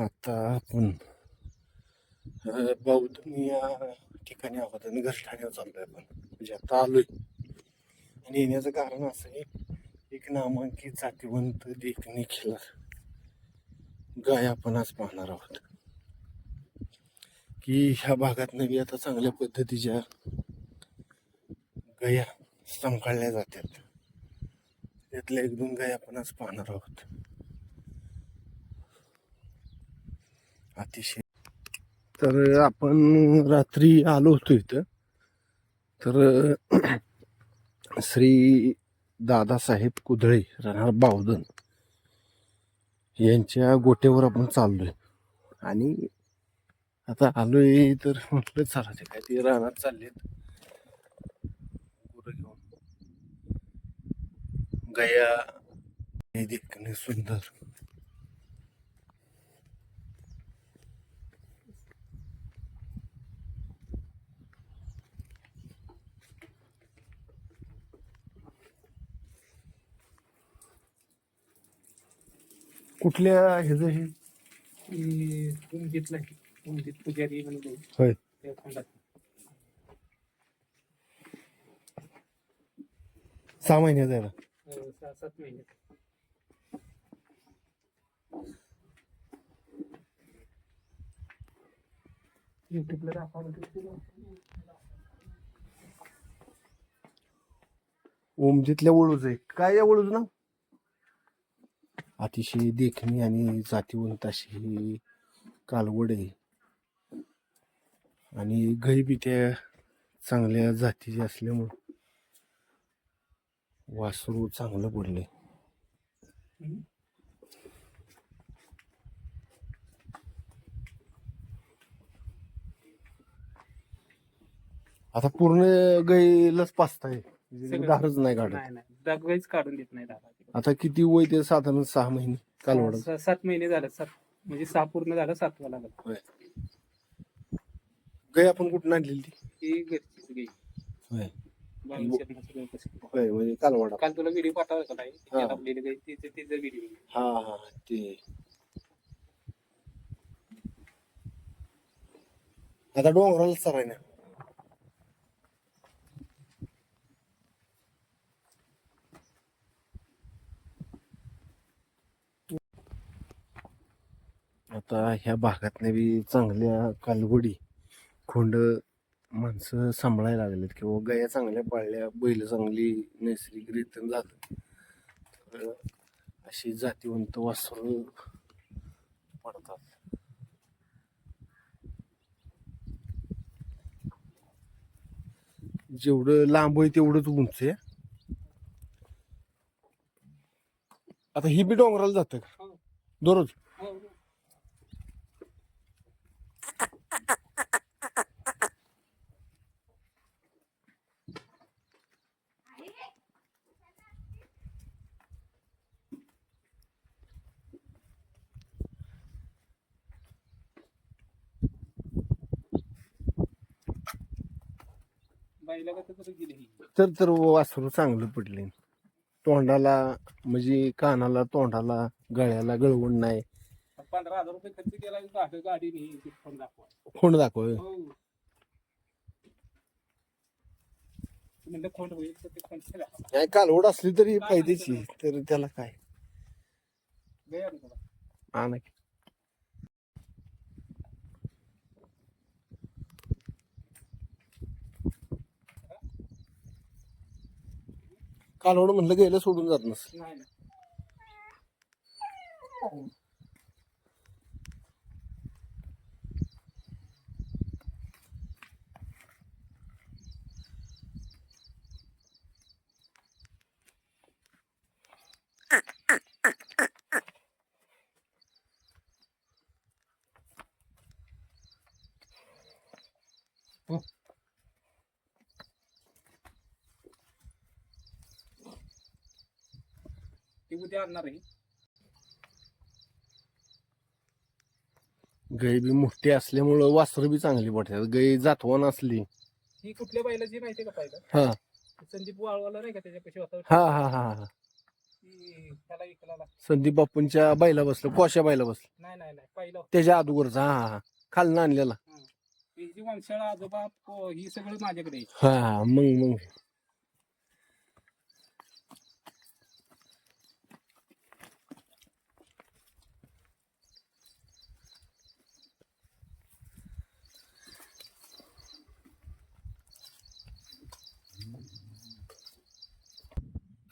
आता आपण बौद्ध या ठिकाणी आहोत आणि घरठाण्यावर चाललोय आपण. म्हणजे आता आलोय. आणि येण्याचं कारण असं आहे एक नामांकित जातीवंत देखणी खिलार गाय आपण आज पाहणार आहोत. की ह्या भागात नवी आता चांगल्या पद्धतीच्या गया सांभाळल्या जातात. त्यातल्या एक दोन गाय आपण आज पाहणार आहोत. अतिशय. तर आपण रात्री आलो होतो इथं. तर श्री दादासाहेब कुदळे राहणार बावधन यांच्या गोट्यावर आपण चाललोय. आणि आता आलोय तर म्हटलं चला ते काय ते रानात चाललेत. गुरं घेऊन. गया. हे देखणे सुंदर. कुठल्या ह्याचं हे की उमदीतला आहे. उमदीत पुजारी म्हणून आहे. होय त्या खंडात. सहा महिन्याचा आहे ना अं, सहा सात महिने युट्यूबला दाखवा ओमजीतल्या वळूच आहे काय या वळूच ना अतिशय देखणी आणि जातीवंत अशी ही कालवड आहे. आणि गाई बी त्या चांगल्या जातीचे असल्यामुळं वासरू चांगलं पडले आता पूर्ण गाईलाच पाचताय. धारच नाही काढत. नाही. दगवेच काढून देत नाही दादा आता किती वय ते साधारण सहा महिने? कालवड. सात महिने झाले सात. म्हणजे सहा पूर्ण झालं सातवा लागला. गाय आपण कुठून आणलेली ती? ही घरचीच होय. बावीस शतकाची गाय कशी. होय म्हणजे कालवडा. काल तुला व्हिडिओ पाठवला का हा. तिचं तिचं व्हिडिओ हा हा ते. आता डोंगराला सराय ना आता ह्या भागात बी चांगल्या कालवडी खोंड माणसं सांभाळायला लागलेत किंवा गाया चांगल्या पाळल्या बैल चांगली नैसर्गिकरित्या जात तर अशी जातीवंत वासरू पडतात. जेवढं लांब आहे तेवढंच उंच आहे. आता ही बी डोंगराला जातं का? हो. दररोज हो, बाईला का तर तर वासरू चांगलं पडले. तोंडाला म्हणजे कानाला तोंडाला गळ्याला गळवण नाही. पंधरा हजार रुपये खर्च केला गाडी फोन दाखवा. खोंड दाखव. हो. काय कालवड असली तरी फायद्याची तर त्याला काय? गया रे तुला हा नाही कालवड म्हणलं गेलं सोडून जात नस नाही नाही. ते उद्या आणणार आहे. गाय बी मोठी असल्यामुळं वासर बी चांगली पडतात. गाय जातवान असली. ही कुठल्या बैलाची माहिती का पाहिलं? हा. संदीप वाळवाला नाही का त्याच्यापाशी होता हा हा हा हा. ती त्याला इकला संदीप बापूंच्या बैला बसलं कोशा बैला बसलं. नाही नाही नाही पहिलं त्याच्या अगोदरचा हा हा खालनं आणलेला. ही जी वंशाळा आजोबा पो- ही सगळं माझ्याकडे आहे. हा मग मग.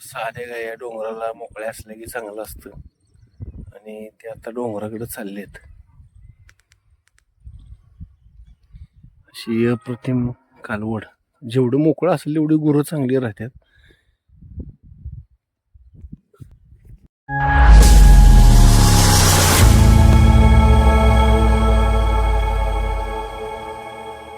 साध्या या डोंगराला मोकळ्या असल्या की चांगलं असतं. आणि ते आता डोंगराकडे चाललेत. अशी अप्रतिम कालवड. जेवढं मोकळं असेल तेवढी गुरं चांगली राहतात.